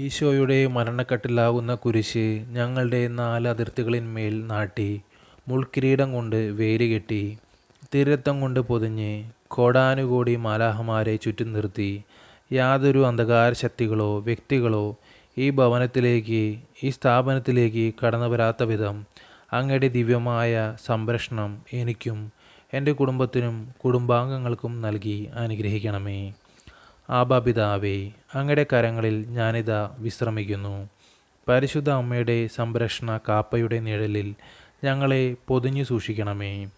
ഈശോയുടെ മരണക്കെട്ടിലാകുന്ന കുരിശ് ഞങ്ങളുടെ നാല് അതിർത്തികളിന്മേൽ നാട്ടി മുൾക്കിരീടം കൊണ്ട് വേരുകെട്ടി തിരത്തം കൊണ്ട് പൊതിഞ്ഞ് കോടാനുകോടി മാലാഹമാരെ ചുറ്റും നിർത്തി യാതൊരു അന്ധകാര ശക്തികളോ വ്യക്തികളോ ഈ ഭവനത്തിലേക്ക് ഈ സ്ഥാപനത്തിലേക്ക് കടന്നു വരാത്ത വിധം അങ്ങയുടെ ദിവ്യമായ സംരക്ഷണം എനിക്കും എന്റെ കുടുംബത്തിനും കുടുംബാംഗങ്ങൾക്കും നൽകി അനുഗ്രഹിക്കണമേ. ആബാപിതാവേ അങ്ങയുടെ കരങ്ങളിൽ ഞാനിതാ വിശ്രമിക്കുന്നു. പരിശുദ്ധ അമ്മയുടെ സംരക്ഷണ കാപ്പയുടെ നിഴലിൽ ഞങ്ങളെ പൊതിഞ്ഞു സൂക്ഷിക്കണമേ.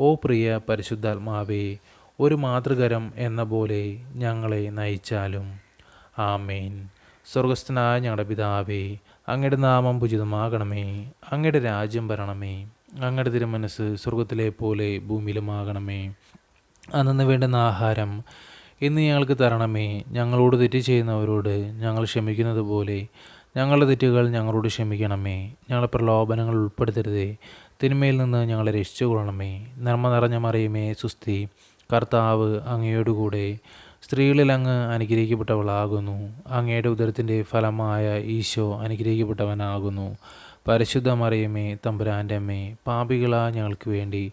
ഓ പ്രിയ പരിശുദ്ധാത്മാവേ ഒരു മാതൃകരം എന്ന പോലെ ഞങ്ങളെ നയിച്ചാലും. ആമേൻ. സ്വർഗസ്ഥനായ ഞങ്ങളുടെ പിതാവേ അങ്ങയുടെ നാമം പൂജിതമാകണമേ. അങ്ങയുടെ രാജ്യം വരണമേ. അങ്ങയുടെ തിരുമനസ് സ്വർഗത്തിലെ പോലെ ഭൂമിയിലുമാകണമേ. അന്നു വേണ്ടുന്ന ആഹാരം ഇന്ന് ഞങ്ങൾക്ക് തരണമേ. ഞങ്ങളോട് തെറ്റ് ചെയ്യുന്നവരോട് ഞങ്ങൾ ക്ഷമിക്കുന്നത് പോലെ ഞങ്ങളുടെ തെറ്റുകൾ ഞങ്ങളോട് ക്ഷമിക്കണമേ. ഞങ്ങളെ പ്രലോഭനങ്ങൾ ഉൾപ്പെടുത്തരുതേ. തിന്മയിൽ നിന്ന് ഞങ്ങളെ രക്ഷിച്ചു കൊള്ളണമേ നന്മ നിറഞ്ഞ മറിയുമേ സുസ്തി കർത്താവ് അങ്ങയോടുകൂടെ സ്ത്രീകളിൽ അങ്ങ് അനുഗ്രഹിക്കപ്പെട്ടവളാകുന്നു. അങ്ങയുടെ ഉദരത്തിന്റെ ഫലമായ ഈശോ അനുഗ്രഹിക്കപ്പെട്ടവനാകുന്നു. പരിശുദ്ധ മറിയമേ തമ്പുരാന്റെ അമ്മേ പാപികളാ ഞങ്ങൾക്ക് വേണ്ടി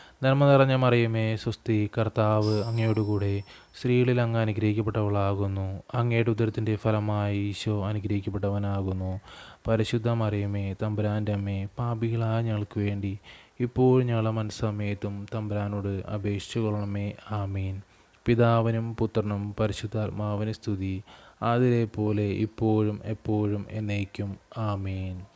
നന്മ നിറഞ്ഞ മറിയമേ സുസ്തി കർത്താവ് അങ്ങയോടുകൂടെ സ്ത്രീകളിൽ അങ്ങ് അനുഗ്രഹിക്കപ്പെട്ടവളാകുന്നു. അങ്ങയുടെ ഉദരത്തിന്റെ ഫലമായി ഈശോ അനുഗ്രഹിക്കപ്പെട്ടവനാകുന്നു. പരിശുദ്ധ മറിയമേ തമ്പുരാന്റെ അമ്മേ പാപികളായ ഞങ്ങൾക്ക് വേണ്ടി ഇപ്പോഴും ഞങ്ങളുടെ മനസ്സമയത്തും തമ്പുരാനോട് അപേക്ഷിച്ചു കൊള്ളണമേ. ആമീൻ. പിതാവിനും പുത്രനും പരിശുദ്ധാത്മാവിന് സ്തുതി. അതിലെ പോലെ ഇപ്പോഴും എപ്പോഴും എന്നേക്കും. ആമീൻ.